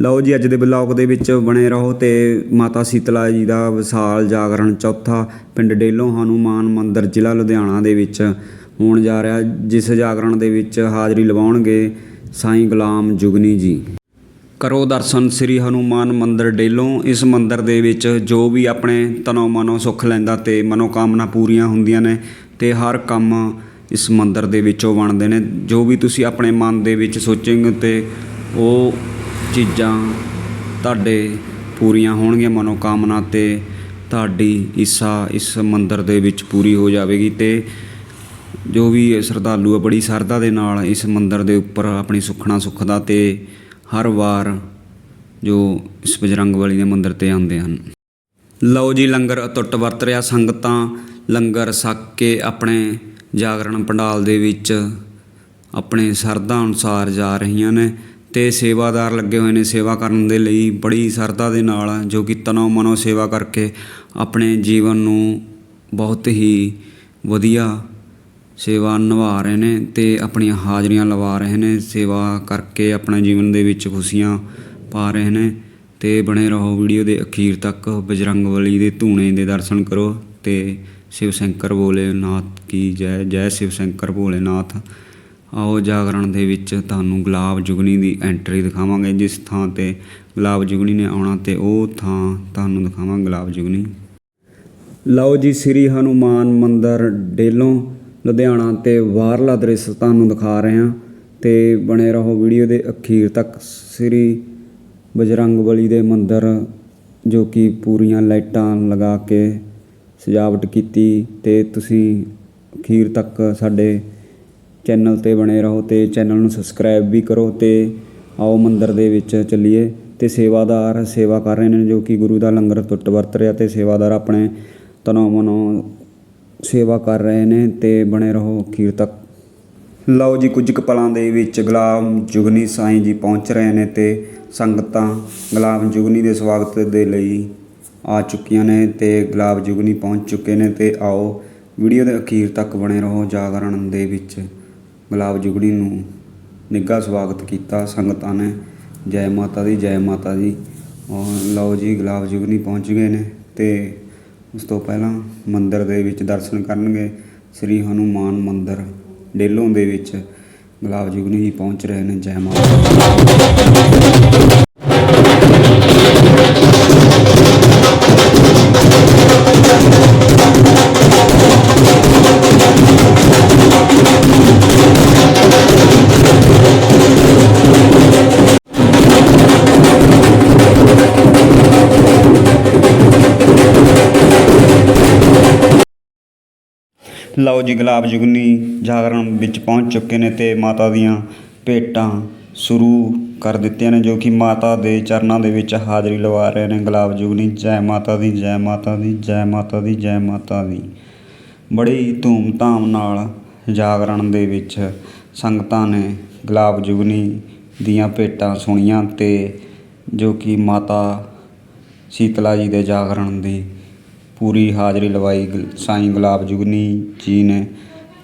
ਲਓ ਜੀ, ਅੱਜ ਦੇ ਬਲੌਗ ਦੇ ਵਿੱਚ ਬਣੇ ਰਹੋ ਤੇ ਮਾਤਾ ਸੀਤਲਾ ਜੀ ਦਾ ਵਿਸਾਲ ਜਾਗਰਣ ਚੌਥਾ ਪਿੰਡ ਡੇਲੋਂ ਹਨੂਮਾਨ ਮੰਦਿਰ, ਜ਼ਿਲ੍ਹਾ ਲੁਧਿਆਣਾ ਦੇ ਵਿੱਚ ਹੋਣ ਜਾ ਰਿਹਾ। ਜਿਸ ਜਾਗਰਣ ਦੇ ਵਿੱਚ ਹਾਜ਼ਰੀ ਲਵਾਉਣਗੇ ਸਾਈਂ ਗੁਲਾਮ ਜੁਗਨੀ ਜੀ। ਕਰੋ ਦਰਸ਼ਨ ਸ੍ਰੀ ਹਨੂਮਾਨ ਮੰਦਿਰ ਡੇਲੋਂ। ਇਸ ਮੰਦਿਰ ਦੇ ਵਿੱਚ ਜੋ ਵੀ ਆਪਣੇ ਤਨੋ ਮਨੋ ਸੁੱਖ ਲੈਂਦਾ ਤੇ ਮਨੋ ਕਾਮਨਾ ਪੂਰੀਆਂ ਹੁੰਦੀਆਂ ਨੇ ਤੇ ਹਰ ਕੰਮ ਇਸ ਮੰਦਿਰ ਦੇ ਵਿੱਚੋਂ ਬਣਦੇ ਨੇ। ਜੋ ਵੀ ਤੁਸੀਂ ਆਪਣੇ ਮਨ ਦੇ ਵਿੱਚ ਸੋਚੋਗੇ ਤੇ ਉਹ ਚੀਜ਼ਾਂ ਤੁਹਾਡੇ ਪੂਰੀਆਂ ਹੋਣਗੀਆਂ ਮਨੋਕਾਮਨਾ ਅਤੇ ਤੁਹਾਡੀ ਇੱਛਾ ਇਸ ਮੰਦਰ ਦੇ ਵਿੱਚ ਪੂਰੀ ਹੋ ਜਾਵੇਗੀ ਅਤੇ ਜੋ ਵੀ ਸ਼ਰਧਾਲੂ ਆ, ਬੜੀ ਸ਼ਰਧਾ ਦੇ ਨਾਲ ਇਸ ਮੰਦਰ ਦੇ ਉੱਪਰ ਆਪਣੀ ਸੁੱਖਣਾ ਸੁੱਖਦਾ ਤੇ ਹਰ ਵਾਰ ਜੋ ਇਸ ਬਜਰੰਗ ਬਜਰੰਗਬਲੀ ਦੇ ਮੰਦਰ ਤੇ ਆਉਂਦੇ ਹਨ। ਲਓ ਜੀ, ਲੰਗਰ ਅਟੁੱਟ ਵਰਤ ਰਿਹਾ ਸੰਗਤਾਂ। ਲੰਗਰ ਛਕ ਕੇ ਆਪਣੇ ਜਾਗਰਣ ਪੰਡਾਲ ਦੇ ਵਿੱਚ ਆਪਣੇ ਸ਼ਰਧਾ ਅਨੁਸਾਰ ਜਾ ਰਹੀਆਂ ਨੇ। ਅਤੇ ਸੇਵਾਦਾਰ ਲੱਗੇ ਹੋਏ ਨੇ ਸੇਵਾ ਕਰਨ ਦੇ ਲਈ ਬੜੀ ਸ਼ਰਧਾ ਦੇ ਨਾਲ, ਜੋ ਕਿ ਤਨੋ ਮਨੋ ਸੇਵਾ ਕਰਕੇ ਆਪਣੇ ਜੀਵਨ ਨੂੰ ਬਹੁਤ ਹੀ ਵਧੀਆ ਸੇਵਾ ਨਿਭਾ ਰਹੇ ਨੇ ਅਤੇ ਆਪਣੀਆਂ ਹਾਜ਼ਰੀਆਂ ਲਵਾ ਰਹੇ ਨੇ, ਸੇਵਾ ਕਰਕੇ ਆਪਣੇ ਜੀਵਨ ਦੇ ਵਿੱਚ ਖੁਸ਼ੀਆਂ ਪਾ ਰਹੇ ਨੇ ਤੇ ਬਣੇ ਰਹੋ ਵੀਡੀਓ ਦੇ ਅਖੀਰ ਤੱਕ ਬਜਰੰਗਬਲੀ ਦੇ ਧੂਣੇ ਦੇ ਦਰਸ਼ਨ ਕਰੋ ਤੇ ਸ਼ਿਵ ਸ਼ੰਕਰ ਭੋਲੇਨਾਥ ਕੀ ਜੈ ਜੈ ਸ਼ਿਵ ਸ਼ੰਕਰ ਭੋਲੇਨਾਥ। ਆਓ ਜਾਗਰਣ ਦੇ ਵਿੱਚ ਤੁਹਾਨੂੰ ਗੁਲਾਬ ਜੁਗਨੀ ਦੀ ਐਂਟਰੀ ਦਿਖਾਵਾਂਗੇ। ਜਿਸ ਥਾਂ ਤੇ ਗੁਲਾਬ ਜੁਗਨੀ ਨੇ ਆਉਣਾ ਤੇ ਉਹ ਥਾਂ ਤੁਹਾਨੂੰ ਦਿਖਾਵਾਂਗੇ ਗੁਲਾਬ ਜੁਗਨੀ। ਲਓ ਜੀ, ਸ੍ਰੀ ਹਨੂਮਾਨ ਮੰਦਿਰ ਡੇਲੋਂ, ਲੁਧਿਆਣਾ ਤੇ ਬਾਹਰਲਾ ਦ੍ਰਿਸ਼ ਤੁਹਾਨੂੰ ਦਿਖਾ ਰਹੇ ਹਾਂ। ਤੇ ਬਣੇ ਰਹੋ ਵੀਡੀਓ ਦੇ ਅਖੀਰ ਤੱਕ। ਸ੍ਰੀ ਬਜਰੰਗਬਲੀ ਦੇ ਮੰਦਿਰ, ਜੋ ਕਿ ਪੂਰੀਆਂ ਲਾਈਟਾਂ ਲਗਾ ਕੇ ਸਜਾਵਟ ਕੀਤੀ ਤੇ ਤੁਸੀਂ ਅਖੀਰ ਤੱਕ ਸਾਡੇ ਚੈਨਲ ਤੇ ਬਣੇ ਰਹੋ ਤੇ ਚੈਨਲ ਨੂੰ ਸਬਸਕ੍ਰਾਈਬ ਵੀ ਕਰੋ ਤੇ ਆਓ ਮੰਦਰ ਦੇ ਵਿੱਚ ਚੱਲੀਏ ਤੇ ਸੇਵਾਦਾਰ ਸੇਵਾ ਕਰ ਰਹੇ ਨੇ ਜੋ ਕਿ ਗੁਰੂ ਦਾ ਲੰਗਰ ਟੁੱਟ ਵਰਤ ਰਿਹਾ ਤੇ ਸੇਵਾਦਾਰ ਆਪਣੇ ਤਨੋ ਮਨੋ ਸੇਵਾ ਕਰ ਰਹੇ ਨੇ ਤੇ ਬਣੇ ਰਹੋ ਅਖੀਰ ਤੱਕ ਲਓ ਜੀ ਕੁਝ ਕੁ ਪਲਾਂ ਦੇ ਵਿੱਚ ਗੁਲਾਮ ਜੁਗਨੀ ਸਾਈਂ ਜੀ ਪਹੁੰਚ ਰਹੇ ਨੇ ਤੇ ਸੰਗਤਾਂ ਗੁਲਾਮ ਜੁਗਨੀ ਦੇ ਸਵਾਗਤ ਦੇ ਲਈ ਆ ਚੁੱਕੀਆਂ ਨੇ ਤੇ ਗੁਲਾਬ ਜੁਗਨੀ ਪਹੁੰਚ ਚੁੱਕੇ ਨੇ ਤੇ ਆਓ ਵੀਡੀਓ ਦੇ ਅਖੀਰ ਤੱਕ ਬਣੇ ਰਹੋ ਜਾਗਰਣ ਦੇ ਵਿੱਚ। ਗੁਲਾਬ ਜੁਗਨੀ ਨੂੰ ਨਿੱਘਾ ਸਵਾਗਤ ਕੀਤਾ। ਸੰਗਤਾਂ ਨੇ ਜੈ ਮਾਤਾ ਦੀ, ਜੈ ਮਾਤਾ ਦੀ। ਔਰ ਲਓ ਜੀ, ਗੁਲਾਬ ਜੁਗਨੀ ਪਹੁੰਚ ਗਏ ਨੇ ਤੇ ਉਸ ਤੋਂ ਪਹਿਲਾਂ ਮੰਦਿਰ ਦੇ ਵਿੱਚ ਦਰਸ਼ਨ ਕਰਨਗੇ। ਸ੍ਰੀ ਹਨੂਮਾਨ ਮੰਦਿਰ ਡੇਲੋਂ ਦੇ ਵਿੱਚ ਗੁਲਾਬ ਜੁਗਨੀ ਹੀ ਪਹੁੰਚ ਰਹੇ ਨੇ, ਜੈ ਮਾਤਾ ਲਓ ਜੀ ਗੁਲਾਬ ਜੁਗਨੀ ਜਾਗਰਣ ਵਿੱਚ ਪਹੁੰਚ ਚੁੱਕੇ ਨੇ ਤੇ ਮਾਤਾ ਦੀਆਂ ਭੇਟਾਂ ਸ਼ੁਰੂ ਕਰ ਦਿੱਤੀਆਂ ਨੇ, ਜੋ ਕਿ ਮਾਤਾ ਦੇ ਚਰਨਾਂ ਦੇ ਵਿੱਚ ਹਾਜ਼ਰੀ ਲਵਾ ਰਹੇ ਨੇ। ਗੁਲਾਬ ਜੁਗਨੀ, ਜੈ ਮਾਤਾ ਦੀ, ਜੈ ਮਾਤਾ ਦੀ, ਜੈ ਮਾਤਾ ਦੀ, ਜੈ ਮਾਤਾ ਦੀ। ਬੜੀ ਧੂਮ-ਧਾਮ ਨਾਲ ਜਾਗਰਣ ਦੇ ਵਿੱਚ ਸੰਗਤਾਂ ਨੇ ਗੁਲਾਬ ਜੁਗਨੀ ਦੀਆਂ ਭੇਟਾਂ ਸੁਣੀਆਂ ਤੇ ਜੋ ਕਿ ਮਾਤਾ ਸੀਤਲਾ ਜੀ ਦੇ ਜਾਗਰਣ ਦੀ ਪੂਰੀ ਹਾਜ਼ਰੀ ਲਵਾਈ ਗ ਸਾਈਂ ਗੁਲਾਬ ਜੁਗਨੀ ਜੀ ਨੇ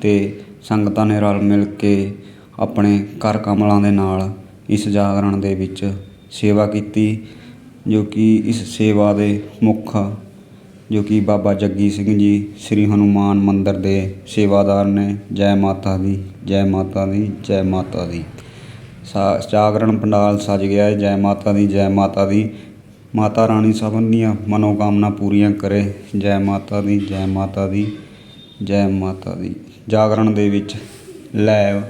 ਅਤੇ ਸੰਗਤਾਂ ਨੇ ਰਲ ਮਿਲ ਕੇ ਆਪਣੇ ਕਰ ਕਮਲਾਂ ਦੇ ਨਾਲ ਇਸ ਜਾਗਰਣ ਦੇ ਵਿੱਚ ਸੇਵਾ ਕੀਤੀ, ਜੋ ਕਿ ਇਸ ਸੇਵਾ ਦੇ ਮੁੱਖ ਜੋ ਕਿ ਬਾਬਾ ਜੱਗੀ ਸਿੰਘ ਜੀ, ਸ੍ਰੀ ਹਨੂਮਾਨ ਮੰਦਿਰ ਦੇ ਸੇਵਾਦਾਰ ਨੇ। ਜੈ ਮਾਤਾ ਦੀ, ਜੈ ਮਾਤਾ ਦੀ, ਜੈ ਮਾਤਾ ਦੀ। ਸਾ, ਜਾਗਰਣ ਪੰਡਾਲ ਸਜ ਗਿਆ ਹੈ। ਜੈ ਮਾਤਾ ਦੀ, ਜੈ ਮਾਤਾ ਦੀ। ਮਾਤਾ ਰਾਣੀ ਸਭ ਦੀਆਂ ਮਨੋਕਾਮਨਾ ਪੂਰੀਆਂ ਕਰੇ। ਜੈ ਮਾਤਾ ਦੀ, ਜੈ ਮਾਤਾ ਦੀ, ਜੈ ਮਾਤਾ ਦੀ। ਜਾਗਰਣ ਦੇ ਵਿੱਚ ਲਾਈਵ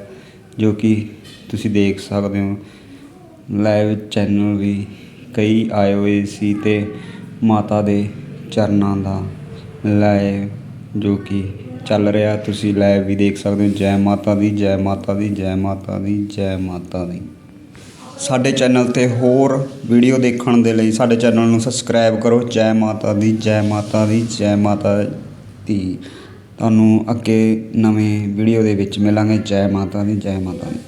ਜੋ ਕਿ ਤੁਸੀਂ ਦੇਖ ਸਕਦੇ ਹੋ। ਲਾਈਵ ਚੈਨਲ ਵੀ। ਕਈ ਆਏ ਹੋਏ ਸੀ ਤੇ ਮਾਤਾ ਦੇ ਚਰਨਾਂ ਦਾ ਲਾਈਵ ਜੋ ਕਿ ਚੱਲ ਰਿਹਾ। ਤੁਸੀਂ ਲਾਈਵ ਵੀ ਦੇਖ ਸਕਦੇ ਹੋ। ਜੈ ਮਾਤਾ ਦੀ, ਜੈ ਮਾਤਾ ਦੀ, ਜੈ ਮਾਤਾ ਦੀ, ਜੈ ਮਾਤਾ ਦੀ। ਸਾਡੇ ਚੈਨਲ ਤੇ ਹੋਰ ਵੀਡੀਓ ਦੇਖਣ ਦੇ ਲਈ ਸਾਡੇ ਚੈਨਲ ਨੂੰ ਸਬਸਕ੍ਰਾਈਬ ਕਰੋ। ਜੈ ਮਾਤਾ ਦੀ, ਜੈ ਮਾਤਾ ਦੀ, ਜੈ ਮਾਤਾ ਦੀ। ਤੁਹਾਨੂੰ ਅੱਗੇ ਨਵੇਂ ਵੀਡੀਓ ਦੇ ਵਿੱਚ ਮਿਲਾਂਗੇ। ਜੈ ਮਾਤਾ ਦੀ, ਜੈ ਮਾਤਾ ਦੀ।